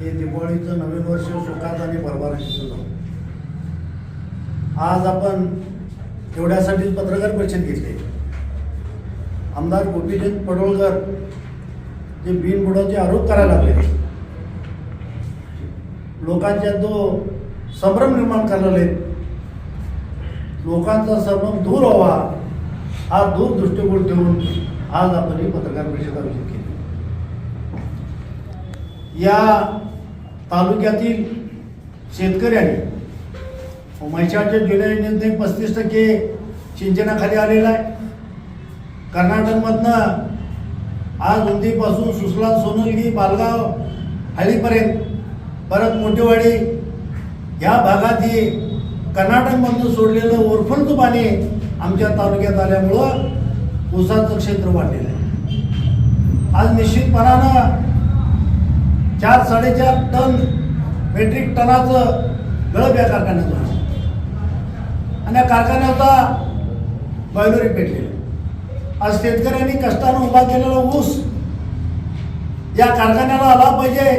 हे दिवाळीचं नवीन वर्ष सुखात आणि भरभराटीचं जाऊ आज आपण एवढ्यासाठीच पत्रकार परिषद घेतली. आमदार गोपीचंद पडोळकर जे बिनबुडाचे आरोप करायला लागले. लोकांच्या तो संभ्रम निर्माण करायला लोकांचा संभ्रम दूर व्हावा हा दूर दृष्टिकोन ठेवून आज आपण ही पत्रकार परिषद आयोजित केली. या तालुक्यातील शेतकऱ्यांनी म्हैसाळच्या जुन्या योजनेतून पस्तीस टक्के सिंचनाखाली आलेला आहे. कर्नाटकमधनं आज उंदीपासून सुसला सोनलगी बालगाव हळीपर्यंत परत मोठेवाडी या भागात कर्नाटकमधून कर्नाटकमधनं सोडलेलं ओरफलचं पाणी आमच्या तालुक्यात आल्यामुळं ऊसाचं क्षेत्र वाढलेलं आहे. आज निश्चितपणानं चार साडेचार टन मेट्रिक टनाचं गळप या कारखान्यात होणार. आणि या कारखान्याचा बॉयलरी पेटलेला आज शेतकऱ्यांनी कष्टानं उभा केलेला ऊस या कारखान्याला आला पाहिजे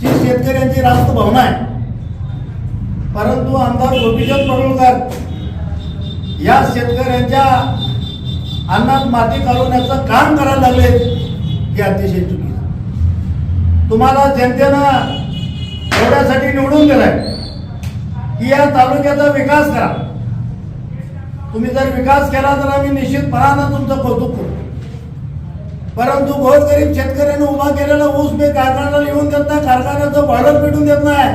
ही शेतकऱ्यांची रास्त भावना आहे. परंतु आमदार गोपीचंद पडोळकर या शेतकऱ्यांच्या अन्नात माती घालवण्याचं काम करायला लागले हे अतिशय चुकी तुम्हाला जनतेनं एवढ्यासाठी निवडून दिलाय की या तालुक्याचा विकास करा. तुम्ही जर विकास केला तर आम्ही निश्चितपणानं तुमचं कौतुक करू. परंतु गोरगरीब शेतकऱ्यांनी उभा केलेला ऊस मी कारखान्याला लिहून देत नाही कारखान्याचं भाडं पेटून देत नाही.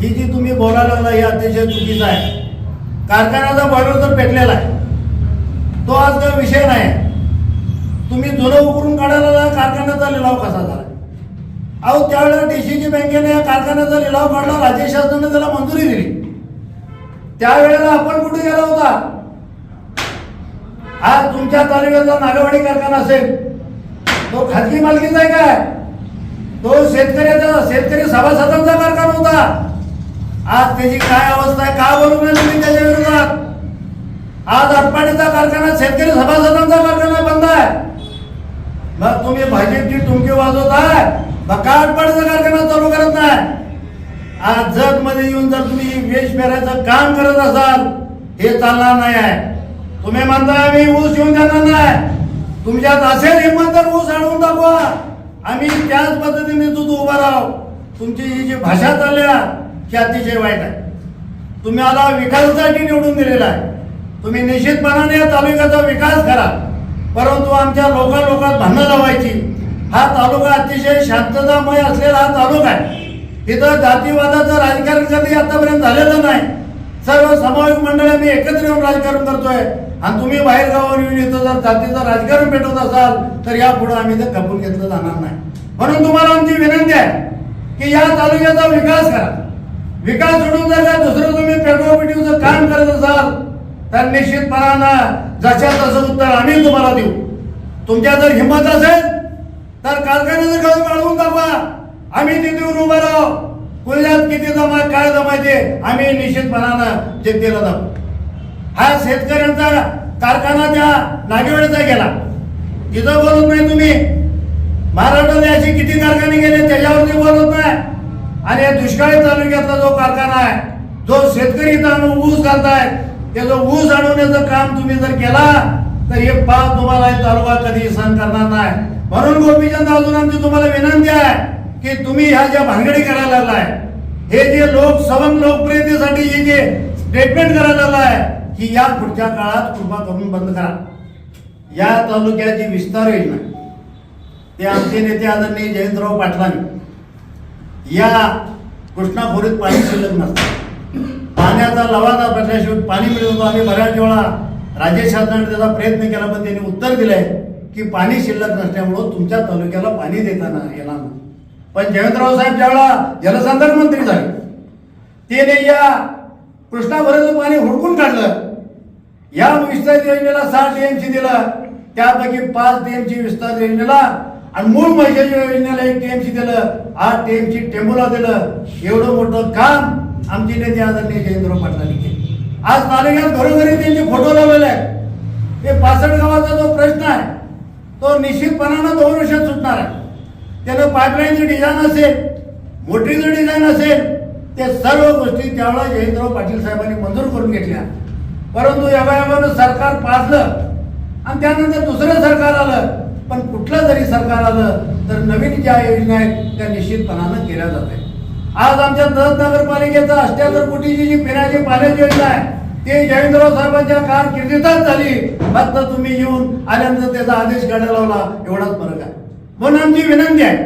ही जी तुम्ही बोलायला लागला हे अतिशय चुकीचं आहे. कारखान्याचा बॉर्डर तर पेटलेला आहे. तो आज काही विषय नाही. तुम्ही जुनं उकरून काढायला कारखान्याचा लिलाव कसा झाला? अहो त्यावेळेला डीसीजी बँकेने या कारखान्याचा लिलाव काढला राज्य शासनाने त्याला मंजुरी दिली. त्यावेळेला आपण कुठे गेला होता? आज तुमच्या तालुक्याचा नागवाडी कारखाना असेल. तो खाजगी मालकीचा आहे काय? तो शेतकऱ्याचा शेतकरी सभासदांचा कारखाना होता. आज त्याची काय अवस्था आहे? का बरोबर तुम्ही त्याच्या विरोधात? आज अटपाडीचा कारखाना शेतकरी सभासदांचा कारखाना बंद आहे. मग तुम्ही भाजपची टुमकी वाजवत आहे कारखाना चालू करत नाही? आज जगमध्ये येऊन जर तुम्ही वेश फेरायचं काम करत असाल हे चालणार नाही आहे. तुम्ही म्हणताय आम्ही ऊस येऊन देणार नाही. तुमच्यात असेल हिंमत तर ऊस आणून दाखवा. आम्ही त्याच पद्धतीने दूध उभा राहू तुमची ही जी भाषा चालल्या ही अतिशय वाईट आहे. तुम्ही आला विकासासाठी निवडून दिलेला आहे. तुम्ही निश्चितपणाने या तालुक्याचा विकास करा. परंतु आमच्या लोकांलोकात भांडणं लावायची. हा तालुका अतिशय शांततामय असलेला हा तालुका आहे. तिथं जातीवादाचं राजकारण कधी आतापर्यंत झालेलं नाही. सर्व सामाजिक मंडळ आम्ही एकत्र येऊन राजकारण करतोय. आणि तुम्ही बाहेर गावावर येऊन इथं जर जातीचं राजकारण पेटवत असाल तर यापुढे आम्ही ते खपून घेतलं जाणार नाही. म्हणून तुम्हाला आमची विनंती आहे की या तालुक्याचा विकास करा. विकास सोडून जर का दुसरं तुम्ही पेट्रोल काम करत असाल तर निश्चितपणानं जशा तसं उत्तर आम्ही तुम्हाला देऊ. तुमच्या जर हिंमत असेल तर कारखान्याचं घर मिळवून दाखवा. आम्ही तिथे उभं राहू कुल्यात किती जमा काय जमायचे आम्ही निश्चितपणानं जनतेला दाखवू. हा शेतकऱ्यांचा कारखाना त्या नागेवाडीचा गेला. तिथं बोलत नाही तुम्ही. महाराष्ट्रातले असे किती कारखाने गेले त्याच्यावरती बोलत नाही. आणि या दुष्काळी तालुक्यातला जो कारखाना आहे जो शेतकरी इथं आणून ऊस घालताय त्याचं ऊस आणवण्याचं काम तुम्ही जर केला तर हे पाप तुम्हाला तालुका कधी सहन करणार नाही. म्हणून गोपीचंद अजून आमची तुम्हाला विनंती आहे की तुम्ही ह्या ज्या भानगडी करायला लागलाय हे जे लोक सवन लोकप्रियतेसाठी हे जे स्टेटमेंट करायला लागलाय की या पुढच्या काळात कृपा करून बंद करा. या तालुक्याची विस्तार योजना. ते आमचे नेते आदरणीय जयंतराव पाटलांनी. या कृष्णा खोरीत पाणी शिल्लक नसतं. पाण्याचा लवादा पडल्याशिवाय पाणी मिळवतो. आम्ही बऱ्याच वेळा राज्य शासनाने त्याचा प्रयत्न केला पण त्यांनी उत्तर दिलंय. की पाणी शिल्लक नसल्यामुळं तुमच्या तालुक्याला पाणी देताना येणार नाही पण जयंतराव साहेब ज्यावेळा जलसंधारण मंत्री झाले त्याने या कृष्णाभराचं पाणी हुडकून काढलं. या विस्तार योजनेला सहा टीएमसी दिलं त्यापैकी पाच टीएमसी विस्तार योजनेला आणि मूळ मैशाच्या योजनेला एक टीएमसी दिलं आठ टीएमसी टेंबूला दिलं. एवढं मोठं काम आमचे नेते आदरणीय जयेंद्र पाटलांनी केले. आज तालुक्यात घरोघरी त्यांचे फोटो लावलेले आहेत हे पासष्ट गावाचा जो प्रश्न आहे तो निश्चितपणानं दोन वर्षात सुटणार आहे. त्यानं पाईपलाईनचं डिझाईन असेल मोटरीचं डिझाईन असेल ते सर्व गोष्टी त्यावेळेला जयंतराव पाटील साहेबांनी मंजूर करून घेतल्या. परंतु योगायोगानं सरकार पाजलं आणि त्यानंतर दुसरं सरकार आलं पण कुठलं जरी सरकार आलं तर नवीन ज्या योजना आहेत त्या निश्चितपणानं केल्या जाते आज आमच्या दहत नगरपालिकेचा अष्ट्याहत्तर कोटीची जी पिण्याची पाण्याची योजना आहे ते जयेंद्रराव साहेबांच्या कारकिर्दीतच झाली. मात्र तुम्ही येऊन आल्यानंतर त्याचा आदेश काढायला लावला एवढाच फरक आहे. म्हणून आमची विनंती आहे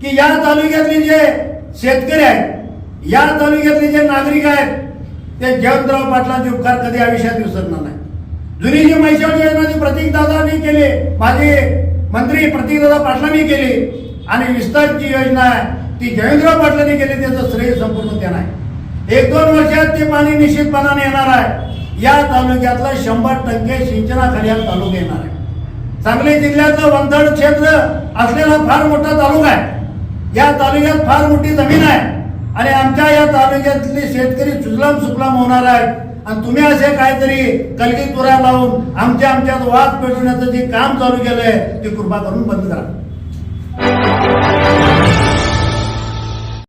की या तालुक्यातले जे शेतकरी आहेत या तालुक्यातले जे नागरिक आहेत ते जयंतराव पाटलांचे उपकार कधी आयुष्यात विसरणार नाही. जुनी जी म्हैसाळ योजनाची प्रतिदानी केले केली माझे मंत्री प्रतीकदादा पाटलांनी केली आणि विस्तारची योजना आहे ती जयंतराव पाटलांनी केली त्याचं श्रेय संपूर्ण त्यांना आहे. एक दोन वर्षात ते पाणी निश्चितपणाने येणार आहे. या तालुक्यातला शंभर टक्के सिंचनाखाली हा तालुका येणार आहे. सांगली जिल्ह्याचं वंथड क्षेत्र असलेला फार मोठा तालुका आहे. या तालुक्यात फार मोठी जमीन आहे. आणि आमच्या या तालुक्यातले शेतकरी सुजलाम सुफलाम होणार आहेत. आणि तुम्ही असे काहीतरी कलगी तुरा लावून आमच्या आमच्यात वाद पेटवण्याचं जे काम चालू केलंय ते कृपा करून बंद करा.